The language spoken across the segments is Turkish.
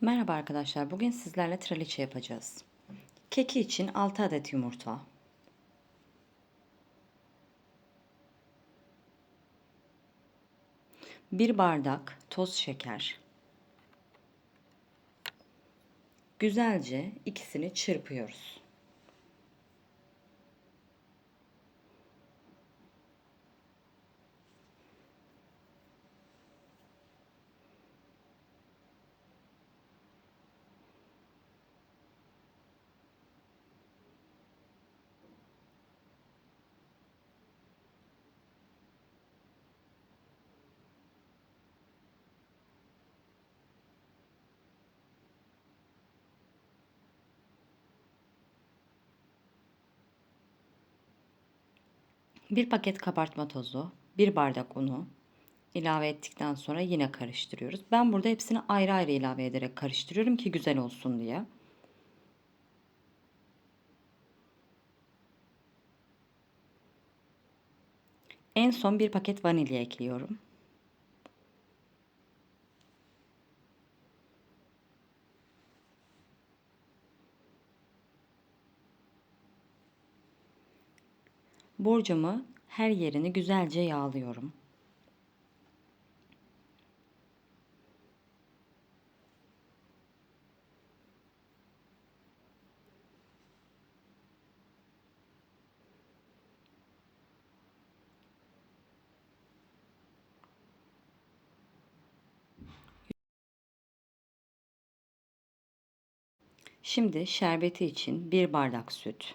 Merhaba arkadaşlar. Bugün sizlerle traliçe yapacağız. Keki için 6 adet yumurta. Bir bardak toz şeker. Güzelce ikisini çırpıyoruz. Bir paket kabartma tozu, bir bardak unu ilave ettikten sonra yine karıştırıyoruz. Ben burada hepsini ayrı ayrı ilave ederek karıştırıyorum ki güzel olsun diye. En son bir paket vanilya ekliyorum. Borcamı her yerini güzelce yağlıyorum. Şimdi şerbeti için bir bardak süt,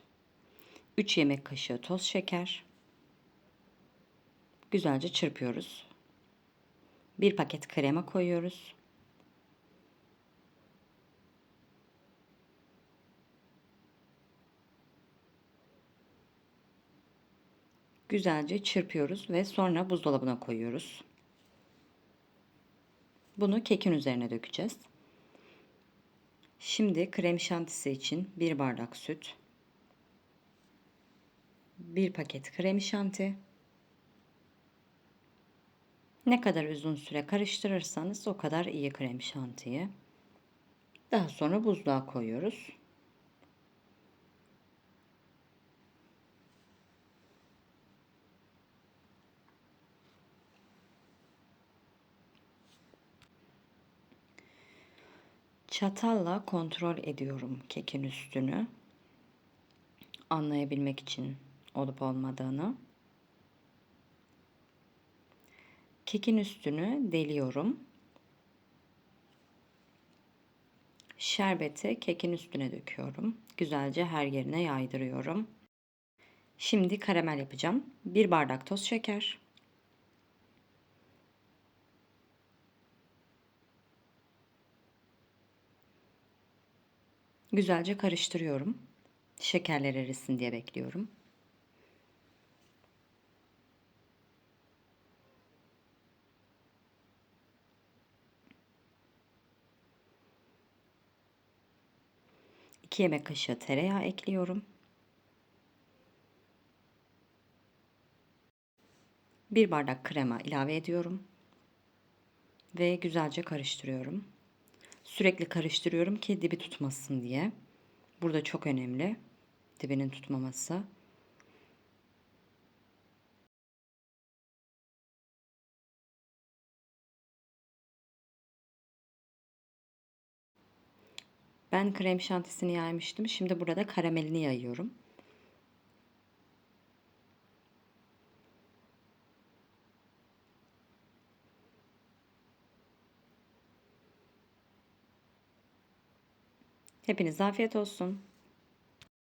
3 yemek kaşığı toz şeker, güzelce çırpıyoruz. Bir paket krema koyuyoruz. Güzelce çırpıyoruz ve sonra buzdolabına koyuyoruz. Bunu kekin üzerine dökeceğiz. Şimdi krem şantisi için bir bardak süt, bir paket krem şanti. Ne kadar uzun süre karıştırırsanız o kadar iyi krem şantiyi. Daha sonra buzluğa koyuyoruz. Çatalla kontrol ediyorum kekin üstünü. Anlayabilmek için olup olmadığını. Kekin üstünü deliyorum. Şerbeti kekin üstüne döküyorum. Güzelce her yerine yaydırıyorum. Şimdi karamel yapacağım. Bir bardak toz şeker. Güzelce karıştırıyorum. Şekerler erisin diye bekliyorum. İki yemek kaşığı tereyağı ekliyorum. Bir bardak krema ilave ediyorum. Ve güzelce karıştırıyorum. Sürekli karıştırıyorum ki dibi tutmasın diye. Burada çok önemli dibinin tutmaması. Ben krem şantisini yaymıştım. Şimdi burada karamelini yayıyorum. Hepinize afiyet olsun.